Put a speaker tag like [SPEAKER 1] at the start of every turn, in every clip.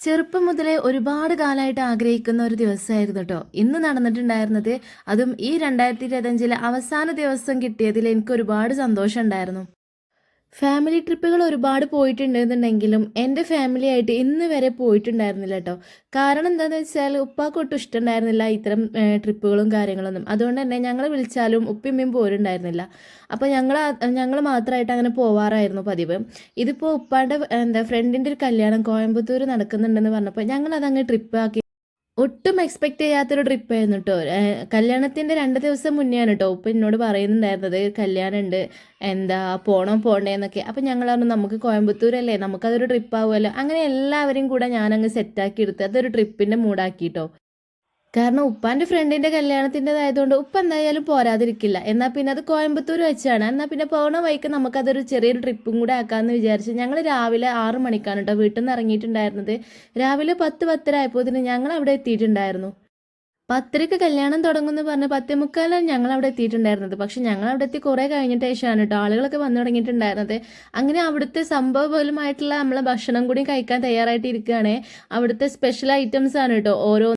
[SPEAKER 1] ചെറുപ്പം മുതലേ ഒരുപാട് കാലമായിട്ട് ആഗ്രഹിക്കുന്ന ഒരു ദിവസമായിരുന്നു കേട്ടോ ഇന്ന് നടന്നിട്ടുണ്ടായിരുന്നത് അതും ഈ രണ്ടായിരത്തി ഇരുപത്തഞ്ചിലെ അവസാന ദിവസം കിട്ടിയതിൽ എനിക്ക് ഒരുപാട് സന്തോഷം ഉണ്ടായിരുന്നു. ഫാമിലി ട്രിപ്പുകൾ ഒരുപാട് പോയിട്ടുണ്ടെന്നുണ്ടെങ്കിലും എന്റെ ഫാമിലി ആയിട്ട് ഇന്ന് വരെ പോയിട്ടുണ്ടായിരുന്നില്ല കേട്ടോ കാരണം എന്താണെന്ന് വെച്ചാൽ ഉപ്പാക്ക് ഒട്ടും ഇഷ്ടമുണ്ടായിരുന്നില്ല ഇത്തരം ട്രിപ്പുകളും കാര്യങ്ങളൊന്നും. അതുകൊണ്ട് തന്നെ ഞങ്ങൾ വിളിച്ചാലും ഉപ്പിമ്മയും പോരുണ്ടായിരുന്നില്ല. അപ്പോൾ ഞങ്ങൾ ഞങ്ങൾ മാത്രമായിട്ട് അങ്ങനെ പോവാറായിരുന്നു പതിവ്. ഇതിപ്പോൾ ഉപ്പാന്റെ എന്താ ഫ്രണ്ടിന്റെ ഒരു കല്യാണം കോയമ്പത്തൂർ നടക്കുന്നുണ്ടെന്ന് പറഞ്ഞപ്പോൾ ഞങ്ങളതങ്ങ് ട്രിപ്പ് ആക്കി. ഒട്ടും എക്സ്പെക്ട് ചെയ്യാത്തൊരു ട്രിപ്പ് ആയിരുന്നു കേട്ടോ കല്യാണത്തിന്റെ രണ്ട് ദിവസം മുന്നെയാണ് കേട്ടോ ഉപ്പ എന്നോട് പറയുന്നുണ്ടായിരുന്നത് കല്യാണം ഉണ്ട് എന്താ പോണോ പോണ്ടേന്നൊക്കെ അപ്പം ഞങ്ങൾ പറഞ്ഞു നമുക്ക് കോയമ്പത്തൂരല്ലേ നമുക്കതൊരു ട്രിപ്പ് ആവുമല്ലോ. അങ്ങനെ എല്ലാവരും കൂടെ ഞാനങ്ങ് സെറ്റാക്കി എടുത്ത് അതൊരു ട്രിപ്പിന്റെ മൂടാക്കി കേട്ടോ കാരണം ഉപ്പാന്റെ ഫ്രണ്ടിന്റെ കല്യാണത്തിന്റെതായതുകൊണ്ട് ഉപ്പ എന്തായാലും പോരാതിരിക്കില്ല. എന്നാൽ പിന്നെ അത് കോയമ്പത്തൂർ വെച്ചാണ്. എന്നാൽ പിന്നെ പോണ വഴിക്ക് നമുക്കതൊരു ചെറിയൊരു ട്രിപ്പും കൂടെ ആക്കാമെന്ന് വിചാരിച്ച് ഞങ്ങൾ രാവിലെ ആറ് മണിക്കാണ് കേട്ടോ വീട്ടിൽ നിന്ന് ഇറങ്ങിയിട്ടുണ്ടായിരുന്നത് രാവിലെ പത്ത് പത്തര തന്നെ ഞങ്ങൾ അവിടെ എത്തിയിട്ടുണ്ടായിരുന്നു. പത്തരക്ക് കല്യാണം തുടങ്ങുമെന്ന് പറഞ്ഞ് പത്തേ മുക്കാലാണ് ഞങ്ങൾ അവിടെ എത്തിയിട്ടുണ്ടായിരുന്നത്. പക്ഷെ ഞങ്ങൾ അവിടെ എത്തി കുറേ കഴിഞ്ഞിട്ട് ശേഷമാണ് കേട്ടോ ആളുകളൊക്കെ വന്നു തുടങ്ങിയിട്ടുണ്ടായിരുന്നത്. അങ്ങനെ അവിടുത്തെ സംഭവപരമായിട്ടുള്ള നമ്മളെ ഭക്ഷണം കൂടി കഴിക്കാൻ തയ്യാറായിട്ട് ഇരിക്കുകയാണ് അവിടുത്തെ സ്പെഷ്യൽ ഐറ്റംസ് ആണ് കേട്ടോ ഓരോ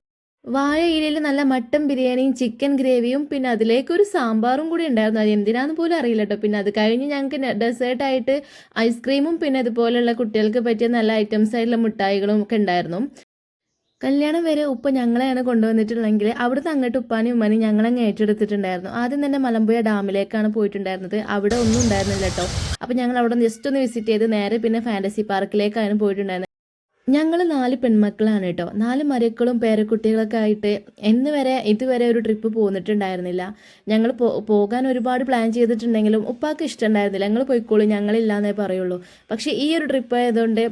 [SPEAKER 1] വാഴ ഇലയിൽ നല്ല മട്ടൻ ബിരിയാണിയും ചിക്കൻ ഗ്രേവിയും പിന്നെ അതിലേക്ക് ഒരു സാമ്പാറും കൂടി ഉണ്ടായിരുന്നു. അത് എന്തിനാന്ന് പോലും അറിയില്ല കേട്ടോ പിന്നെ അത് കഴിഞ്ഞ് ഞങ്ങൾക്ക് ഡെസേർട്ടായിട്ട് ഐസ്ക്രീമും പിന്നെ അതുപോലെയുള്ള കുട്ടികൾക്ക് പറ്റിയ നല്ല ഐറ്റംസ് ആയിട്ടുള്ള മിഠായികളും ഒക്കെ ഉണ്ടായിരുന്നു. കല്യാണം വരെ ഉപ്പ ഞങ്ങളെയാണ് കൊണ്ടുവന്നിട്ടുള്ളെങ്കിൽ അവിടുന്ന് അങ്ങോട്ട് ഉപ്പാനും ഉമ്മാനും ഞങ്ങളങ്ങ് ഏറ്റെടുത്തിട്ടുണ്ടായിരുന്നു. ആദ്യം തന്നെ മലമ്പുഴ ഡാമിലേക്കാണ് പോയിട്ടുണ്ടായിരുന്നത്. അവിടെ ഒന്നും ഉണ്ടായിരുന്നില്ല കേട്ടോ അപ്പോൾ ഞങ്ങൾ അവിടെ ജസ്റ്റ് ഒന്ന് വിസിറ്റ് ചെയ്ത് നേരെ പിന്നെ ഫാന്റസി പാർക്കിലേക്കാണ് പോയിട്ടുണ്ടായിരുന്നത്. ഞങ്ങൾ നാല് പെൺമക്കളാണ് കേട്ടോ. നാല് മരക്കളും പേരക്കുട്ടികളൊക്കെ ആയിട്ട് എന്ന് വരെ ഇതുവരെ ഒരു ട്രിപ്പ് പോന്നിട്ടുണ്ടായിരുന്നില്ല. ഞങ്ങൾ പോകാൻ ഒരുപാട് പ്ലാൻ ചെയ്തിട്ടുണ്ടെങ്കിലും ഉപ്പാക്ക് ഇഷ്ടമുണ്ടായിരുന്നില്ല. ഞങ്ങൾ പോയിക്കോളൂ ഞങ്ങളില്ലാന്നേ പറയുള്ളൂ. പക്ഷേ ഈ ഒരു ട്രിപ്പ് ആയതുകൊണ്ട്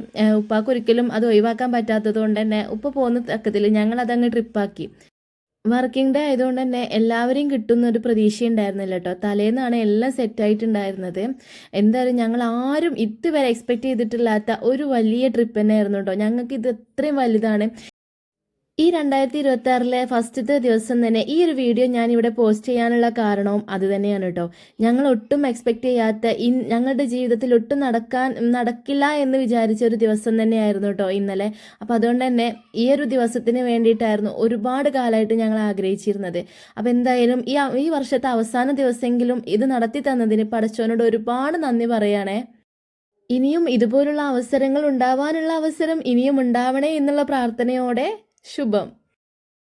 [SPEAKER 1] ഉപ്പാക്ക് ഒരിക്കലും അത് ഒഴിവാക്കാൻ പറ്റാത്തത് കൊണ്ട് തന്നെ ഉപ്പ പോകുന്ന തക്കത്തിൽ ഞങ്ങൾ അതങ്ങ് ട്രിപ്പാക്കി. വർക്കിംഗ് ഡേ ആയതുകൊണ്ട് തന്നെ എല്ലാവരെയും കിട്ടുന്ന ഒരു പ്രതീക്ഷ ഉണ്ടായിരുന്നില്ല കേട്ടോ. തലേന്നാണ് എല്ലാം സെറ്റ് ആയിട്ടുണ്ടായിരുന്നത്. എന്തായാലും ഞങ്ങൾ ആരും ഇതുവരെ എക്സ്പെക്ട് ചെയ്തിട്ടില്ലാത്ത ഒരു വലിയ ട്രിപ്പ് തന്നെയായിരുന്നു കേട്ടോ. ഞങ്ങൾക്ക് ഇത് അത്രയും വലുതാണ്. രണ്ടായിരത്തി ഇരുപത്തി ആറിലെ ഫസ്റ്റത്തെ ദിവസം തന്നെ ഈ ഒരു വീഡിയോ ഞാൻ ഇവിടെ പോസ്റ്റ് ചെയ്യാനുള്ള കാരണവും അത് തന്നെയാണ് കേട്ടോ. ഞങ്ങൾ ഒട്ടും എക്സ്പെക്ട് ചെയ്യാത്ത ഇൻ ഞങ്ങളുടെ ജീവിതത്തിൽ ഒട്ടും നടക്കാൻ നടക്കില്ല എന്ന് വിചാരിച്ച ഒരു ദിവസം തന്നെയായിരുന്നു കേട്ടോ ഇന്നലെ. അപ്പോൾ അതുകൊണ്ട് തന്നെ ഈ ഒരു ദിവസത്തിന് വേണ്ടിയിട്ടായിരുന്നു ഒരുപാട് കാലമായിട്ട് ഞങ്ങൾ ആഗ്രഹിച്ചിരുന്നത്. അപ്പോൾ എന്തായാലും ഈ ഈ വർഷത്തെ അവസാന ദിവസമെങ്കിലും ഇത് നടത്തി തന്നതിന് പടച്ചോനോട് ഒരുപാട് നന്ദി പറയുകയാണേ ഇനിയും ഇതുപോലുള്ള അവസരങ്ങൾ ഉണ്ടാവാനുള്ള അവസരം ഇനിയും ഉണ്ടാവണേ എന്നുള്ള പ്രാർത്ഥനയോടെ ശുഭം.